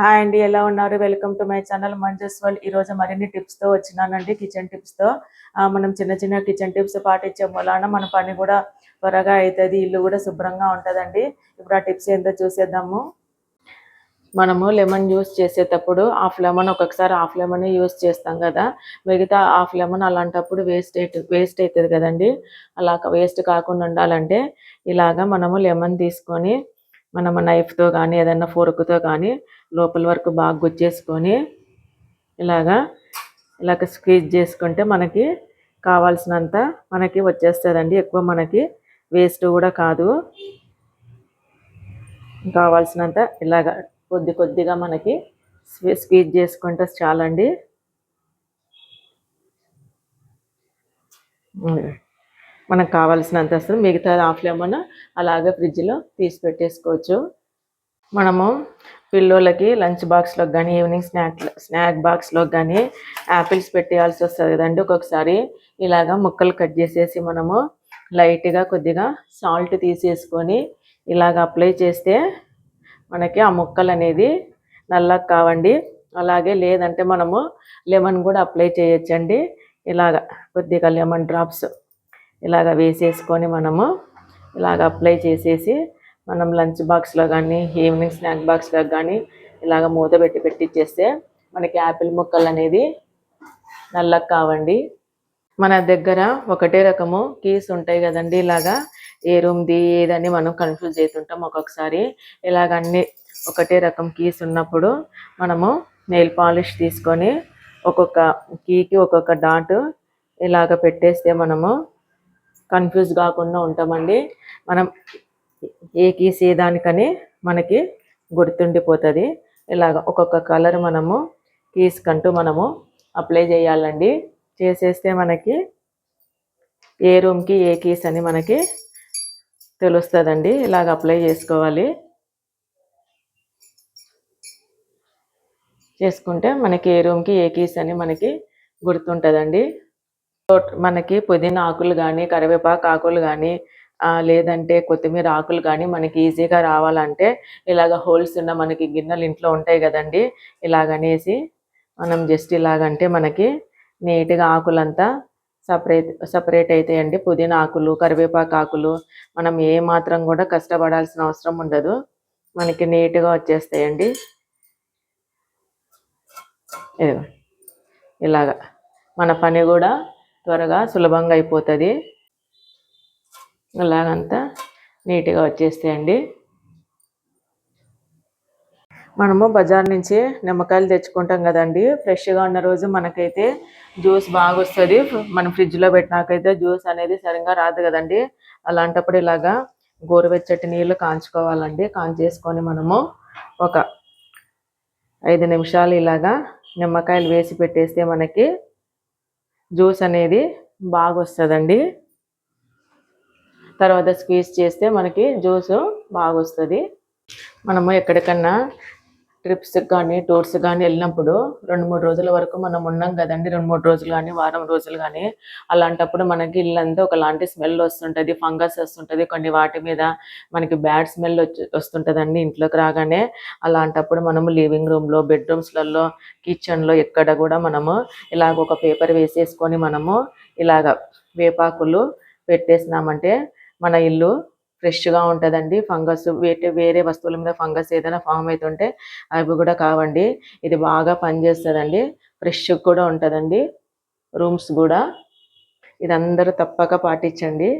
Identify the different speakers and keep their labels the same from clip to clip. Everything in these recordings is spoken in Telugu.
Speaker 1: హాయ్ అండి ఎలా ఉన్నారు? Welcome to my channel Manju's world. ఈ రోజు మరిన్ని టిప్స్తో వచ్చినానండి కిచెన్ టిప్స్తో. ఆ, మనం చిన్న చిన్న కిచెన్ టిప్స్ పాటించే మూలాన మన పని కూడా త్వరగా అవుతుంది ఇల్లు కూడా శుభ్రంగా ఉంటుందండి. ఇప్పుడు ఆ టిప్స్ ఏందో చూసేద్దాము. మనము లెమన్ యూస్ చేసేటప్పుడు హాఫ్ లెమన్ ఒక్కొక్కసారి హాఫ్ లెమన్ యూస్ చేస్తాం కదా. మిగతా హాఫ్ లెమన్ అలాంటప్పుడు వేస్ట్ వేస్ట్ అవుతుంది కదండి. అలా వేస్ట్ కాకుండా ఉండాలంటే ఇలాగా మనము లెమన్ తీసుకొని మనం నైఫ్తో కానీ ఏదైనా ఫోర్క్తో కానీ లోపల వరకు బాగా గుచ్చేసుకొని ఇలాగా ఇలాగ స్క్వీజ్ చేసుకుంటే మనకి కావాల్సినంత మనకి వచ్చేస్తుందండి ఎక్కువ మనకి వేస్ట్ కూడా కాదు కావాల్సినంత ఇలాగ కొద్ది కొద్దిగా మనకి స్వీ- స్క్వీజ్ చేసుకుంటే చాలండి ఉమ్. మనకు కావాల్సినంత వస్తుంది మిగతా హాఫ్ లెమన్ అలాగే ఫ్రిడ్జ్లో తీసి పెట్టేసుకోవచ్చు. మనము పిల్లోళ్ళకి లంచ్ బాక్స్లోకి కానీ ఈవినింగ్ స్నాక్ స్నాక్ బాక్స్లోకి కానీ యాపిల్స్ పెట్టేయాల్సి వస్తుంది కదండి ఒక్కొక్కసారి. ఇలాగా ముక్కలు కట్ చేసేసి మనము లైట్గా కొద్దిగా సాల్ట్ తీసేసుకొని ఇలాగ అప్లై చేస్తే మనకి ఆ ముక్కలు అనేది నల్లగా కావండి. అలాగే లేదంటే మనము లెమన్ కూడా అప్లై చేయొచ్చండి. ఇలాగ కొద్దిగా లెమన్ డ్రాప్స్ ఇలాగ వేసేసుకొని మనము ఇలాగ అప్లై చేసేసి మనం లంచ్ బాక్స్లో కానీ ఈవినింగ్ స్నాక్ బాక్స్లో కానీ ఇలాగ మూత పెట్టి పెట్టిచ్చేస్తే మనకి యాపిల్ ముక్కలు అనేది నల్లగా కావండి. మన దగ్గర ఒకటే రకము కీస్ ఉంటాయి కదండి. ఇలాగా ఏ రూమ్ది ఏదని మనం కన్ఫ్యూజ్ అవుతుంటాం ఒక్కొక్కసారి. ఇలాగ అన్ని ఒకటే రకం కీస్ ఉన్నప్పుడు మనము నెయిల్ పాలిష్ తీసుకొని ఒక్కొక్క కీకి ఒక్కొక్క డాట్ ఇలాగ పెట్టేస్తే మనము కన్ఫ్యూజ్ కాకుండా ఉంటామండి. మనం ఏ కీస్ ఏ దానికని మనకి గుర్తుండిపోతుంది. ఇలాగ ఒక్కొక్క కలర్ మనము కీస్ కంటూ మనము అప్లై చేయాలండి. చేసేస్తే మనకి ఏ రూమ్కి ఏ కీస్ అని మనకి తెలుస్తుందండి. ఇలాగ అప్లై చేసుకోవాలి. చేసుకుంటే మనకి ఏ రూమ్కి ఏ కీస్ అని మనకి గుర్తుంటుందండి. మనకి పుదీనా ఆకులు కానీ కరివేపాకు ఆకులు కానీ లేదంటే కొత్తిమీర ఆకులు కానీ మనకి ఈజీగా రావాలంటే ఇలాగ హోల్స్ ఉన్న మనకి గిన్నెలు ఇంట్లో ఉంటాయి కదండి. ఇలాగనేసి మనం జస్ట్ ఇలాగంటే మనకి నీట్గా ఆకులంతా సపరేట్ సపరేట్ అవుతాయండి పుదీనా ఆకులు కరివేపాకు ఆకులు మనం ఏ మాత్రం కూడా కష్టపడాల్సిన అవసరం ఉండదు. మనకి నీట్గా వచ్చేస్తాయండి. ఇదిగో ఇలాగా మన పని కూడా త్వరగా సులభంగా అయిపోతుంది. ఇలాగంతా నీట్గా వచ్చేస్తాయండి మనము బజార్ నుంచి నిమ్మకాయలు తెచ్చుకుంటాం కదండి. ఫ్రెష్గా ఉన్న రోజు మనకైతే జ్యూస్ బాగా వస్తుంది మనం ఫ్రిడ్జ్లో పెట్టినాకైతే జ్యూస్ అనేది సరిగ్గా రాదు కదండి. అలాంటప్పుడు ఇలాగా గోరువెచ్చటి నీళ్ళు కాంచుకోవాలండి. కాంచేసుకొని మనము ఒక ఐదు నిమిషాలు ఇలాగా నిమ్మకాయలు వేసి పెట్టేస్తే మనకి జ్యూస్ అనేది బాగా వస్తుందండి తర్వాత స్క్వీజ్ చేస్తే మనకి జ్యూస్ బాగా వస్తుంది మనము ఎక్కడికన్నా ట్రిప్స్ కానీ టూర్స్ కానీ వెళ్ళినప్పుడు రెండు మూడు రోజుల వరకు మనం ఉన్నాం కదండి. రెండు మూడు రోజులు కానీ వారం రోజులు కానీ. అలాంటప్పుడు మనకి ఇల్లంతా ఒకలాంటి స్మెల్ వస్తుంటుంది ఫంగస్ వస్తుంటుంది. కొన్ని వాటి మీద మనకి బ్యాడ్ స్మెల్ వచ్చి వస్తుంటుందండి ఇంట్లోకి రాగానే. అలాంటప్పుడు మనము లివింగ్ రూమ్లో బెడ్రూమ్స్లలో కిచెన్లో ఎక్కడ కూడా మనము ఇలాగ ఒక పేపర్ వేసేసుకొని మనము ఇలాగ వేపాకులు పెట్టేసినామంటే మన ఇల్లు ఫ్రెష్గా ఉంటుందండి. ఫంగస్ వేరే వేరే వస్తువుల మీద ఫంగస్ ఏదైనా ఫామ్ అవుతుంటే అవి కూడా కావండి. ఇది బాగా పనిచేస్తుందండి. ఫ్రెష్ కూడా ఉంటుందండి. రూమ్స్ కూడా. ఇది అందరూ తప్పక పాటించండి.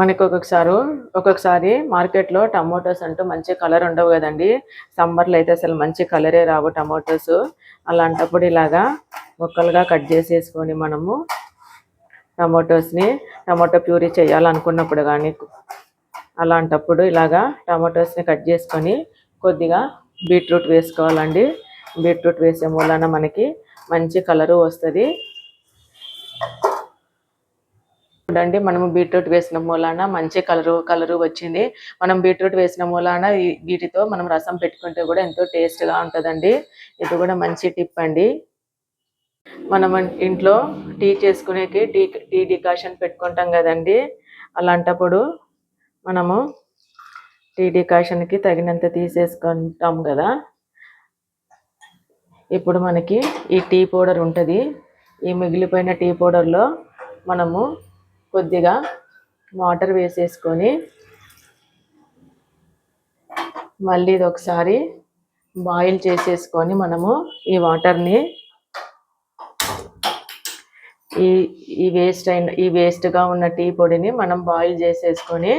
Speaker 1: మనకు ఒక్కొక్కసారి ఒక్కొక్కసారి మార్కెట్లో టమోటోస్ అంటూ మంచి కలర్ ఉండవు కదండి. సమ్మర్లో అయితే అసలు మంచి కలరే రావు టమోటోస్. అలాంటప్పుడు ఇలాగా ముక్కలుగా కట్ చేసేసుకొని మనము టమాటోస్ని టమాటో ప్యూరీ చేయాలనుకున్నప్పుడు కానీ అలాంటప్పుడు ఇలాగా టమాటోస్ని కట్ చేసుకొని కొద్దిగా బీట్రూట్ వేసుకోవాలండి. బీట్రూట్ వేసే మూలన మనకి మంచి కలరు వస్తుంది. చూడండి మనము బీట్రూట్ వేసిన మూలాన మంచి కలరు కలరు వచ్చింది. మనం బీట్రూట్ వేసిన మూలాన వీటితో మనం రసం పెట్టుకుంటే కూడా ఎంతో టేస్ట్గా ఉంటుందండి. ఇది కూడా మంచి టిప్ అండి. మనం ఇంట్లో టీ చేసుకునేకి టీ టీ డికాషన్ పెట్టుకుంటాం కదండి. అలాంటప్పుడు మనము టీ డికాషన్కి తగినంత తీసేసుకుంటాం కదా. ఇప్పుడు మనకి ఈ టీ పౌడర్ ఉంటుంది. ఈ మిగిలిపోయిన టీ పౌడర్లో మనము కొద్దిగా వాటర్ వేసేసుకొని మళ్ళీ ఇది ఒకసారి బాయిల్ చేసేసుకొని మనము ఈ వాటర్ని ఈ ఈ వేస్ట్ అయిన ఈ వేస్ట్గా ఉన్న టీ పొడిని మనం బాయిల్ చేసేసుకొని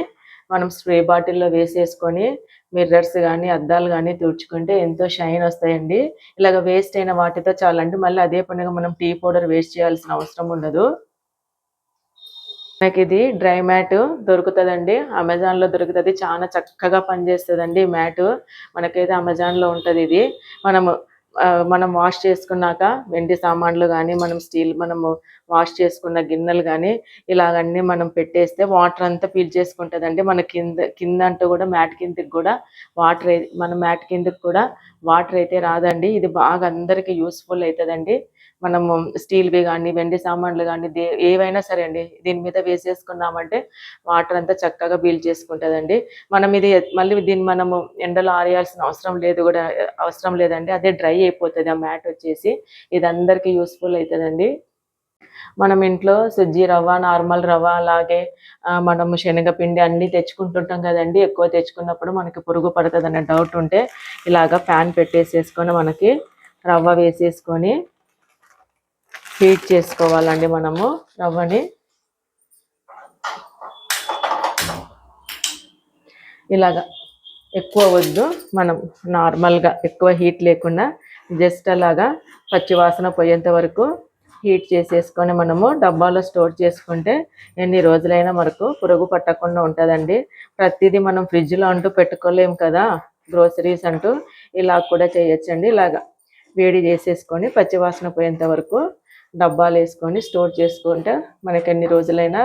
Speaker 1: మనం స్ప్రే బాటిల్లో వేసేసుకొని మిర్రర్స్ కానీ అద్దాలు కానీ తుడుచుకుంటే ఎంతో షైన్ వస్తాయండి. ఇలాగ వేస్ట్ అయిన వాటితో చాలండి. మళ్ళీ అదే పనిగా మనం టీ పౌడర్ వేస్ట్ చేయాల్సిన అవసరం ఉండదు. మనకి ఇది డ్రై మ్యాట్ దొరుకుతుందండి. అమెజాన్లో దొరుకుతుంది. చాలా చక్కగా పనిచేస్తుందండి ఈ మ్యాట్ మనకైతే అమెజాన్లో ఉంటుంది ఇది. మనము మనం వాష్ చేసుకున్నాక వెండి సామాన్లు కానీ మనం స్టీల్ మనము వాష్ చేసుకున్న గిన్నెలు కానీ ఇలాగన్నీ మనం పెట్టేస్తే వాటర్ అంతా ఫీల్ చేసుకుంటుందండి. మన కింద కింద అంటూ కూడా మ్యాట్ కిందకి కూడా వాటర్ మన మ్యాట్ కిందకి కూడా వాటర్ అయితే రాదండి. ఇది బాగా అందరికీ యూస్ఫుల్ అవుతుందండి మనము స్టీల్వి కానీ వెండి సామాన్లు కానీ దే ఏవైనా సరే అండి దీని మీద వేసేసుకున్నామంటే వాటర్ అంతా చక్కగా బీల్ చేసుకుంటుందండి. మనం ఇది మళ్ళీ దీన్ని మనము ఎండలో ఆరేయాల్సిన అవసరం లేదు కూడా అవసరం లేదండి. అదే డ్రై అయిపోతుంది ఆ మ్యాట్ వచ్చేసి. ఇది అందరికీ యూస్ఫుల్ అవుతుందండి మనం ఇంట్లో సుజ్జి రవ్వ నార్మల్ రవ్వ అలాగే మనం మనము శనగపిండి అన్నీ తెచ్చుకుంటుంటాం కదండి. ఎక్కువ తెచ్చుకున్నప్పుడు మనకి పురుగు పడుతుంది అనే డౌట్ ఉంటే ఇలాగ ఫ్యాన్ పెట్టేసేసుకొని మనకి రవ్వ వేసేసుకొని హీట్ చేసుకోవాలండి మనము రవ్వని. ఇలాగా ఎక్కువ వద్దు మనం నార్మల్గా ఎక్కువ హీట్ లేకుండా జస్ట్ అలాగా పచ్చివాసన పోయేంత వరకు హీట్ చేసేసుకొని మనము డబ్బాలో స్టోర్ చేసుకుంటే ఎన్ని రోజులైనా మనకు పురుగు పట్టకుండా ఉంటుందండి. ప్రతిదీ మనం ఫ్రిడ్జ్లో అంటూ పెట్టుకోలేము కదా గ్రోసరీస్ అంటూ ఇలా కూడా చేయొచ్చండి. ఇలాగా వేడి చేసేసుకొని పచ్చివాసన పోయేంత వరకు డబ్బాలు వేసుకొని స్టోర్ చేసుకుంటే మనకి ఎన్ని రోజులైనా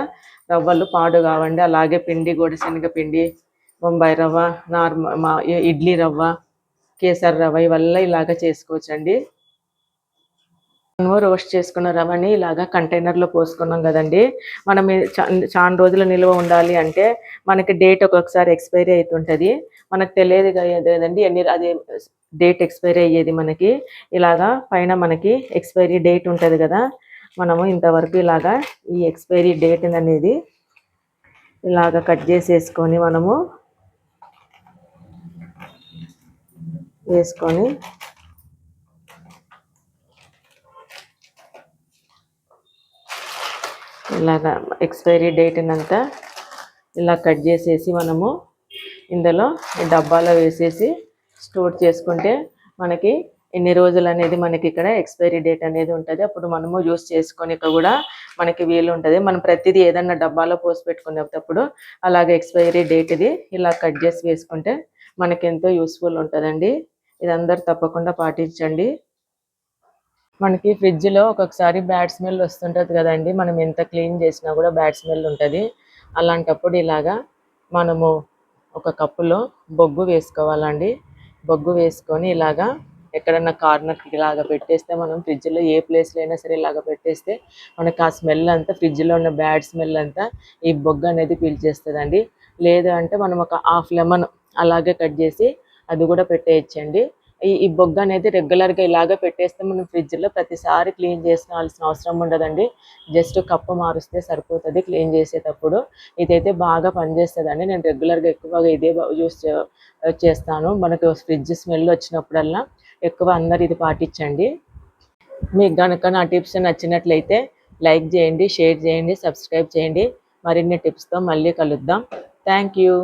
Speaker 1: రవ్వలు పాడు కావండి. అలాగే పిండి కూడా శనగపిండి బొంబాయి రవ్వ నార్మల్ మా ఇడ్లీ రవ్వ కేసర్ రవ్వ వల్ల ఇలాగ చేసుకోవచ్చండి. మనము రోస్ట్ చేసుకున్న రవ్వని ఇలాగా కంటైనర్లో పోసుకున్నాం కదండి. మనం చా- చాలా రోజులు నిల్వ ఉండాలి అంటే మనకి డేట్ ఒక్కొక్కసారి ఎక్స్పైరీ అవుతుంటుంది మనకు తెలియదు కదండి ఎన్ని అది డేట్ ఎక్స్పైరీ అయ్యేది మనకి. ఇలాగా పైన మనకి ఎక్స్పైరీ డేట్ ఉంటుంది కదా. మనము ఇంతవరకు ఇలాగా ఈ ఎక్స్పైరీ డేట్ అనేది ఇలాగ కట్ చేసేసుకొని మనము వేసుకొని ఇలాగా ఎక్స్పైరీ డేట్నంతా ఇలా కట్ చేసేసి మనము ఇందులో ఈ డబ్బాలో వేసేసి స్టోర్ చేసుకుంటే మనకి ఎన్ని రోజులు అనేది మనకి ఇక్కడ ఎక్స్పైరీ డేట్ అనేది ఉంటుంది. అప్పుడు మనము యూస్ చేసుకొని కూడా మనకి వీలు ఉంటుంది. మనం ప్రతిదీ ఏదన్నా డబ్బాలో పోసి పెట్టుకునేటప్పుడు అలాగే ఎక్స్పైరీ డేట్ ఇది ఇలా కట్ చేసి వేసుకుంటే మనకి ఎంతో యూస్ఫుల్ ఉంటుందండి. ఇది అందరు తప్పకుండా పాటించండి. మనకి ఫ్రిడ్జ్లో ఒక్కొక్కసారి బ్యాడ్ స్మెల్ వస్తుంటది కదండి. మనం ఎంత క్లీన్ చేసినా కూడా బ్యాడ్ స్మెల్ ఉంటుంది. అలాంటప్పుడు ఇలాగా మనము ఒక కప్పులో బొగ్గు వేసుకోవాలండి. బొగ్గు వేసుకొని ఇలాగా ఎక్కడన్నా కార్నర్ ఇలాగ పెట్టేస్తే మనం ఫ్రిడ్జ్లో ఏ ప్లేస్లో అయినా సరే ఇలాగ పెట్టేస్తే మనకు ఆ స్మెల్ అంతా ఫ్రిడ్జ్లో ఉన్న బ్యాడ్ స్మెల్ అంతా ఈ బొగ్గు అనేది పీల్చేస్తుందండి. లేదు అంటే మనం ఒక హాఫ్ లెమన్ అలాగే కట్ చేసి అది కూడా పెట్టేయచ్చండి. ఈ ఈ బొగ్గ అనేది రెగ్యులర్గా ఇలాగే పెట్టేస్తే మనం ఫ్రిడ్జ్లో ప్రతిసారి క్లీన్ చేసుకోవాల్సిన అవసరం ఉండదండి. జస్ట్ కప్పు మారుస్తే సరిపోతుంది క్లీన్ చేసేటప్పుడు. ఇదైతే బాగా పనిచేస్తుందండి. నేను రెగ్యులర్గా ఎక్కువగా ఇదే యూస్ చేస్తాను. మనకు ఫ్రిడ్జ్ స్మెల్ వచ్చినప్పుడల్లా ఎక్కువ అందరు ఇది పాటించండి. మీకు కనుక నా టిప్స్ నచ్చినట్లయితే లైక్ చేయండి షేర్ చేయండి సబ్స్క్రైబ్ చేయండి. మరిన్ని టిప్స్తో మళ్ళీ కలుద్దాం. Thank you.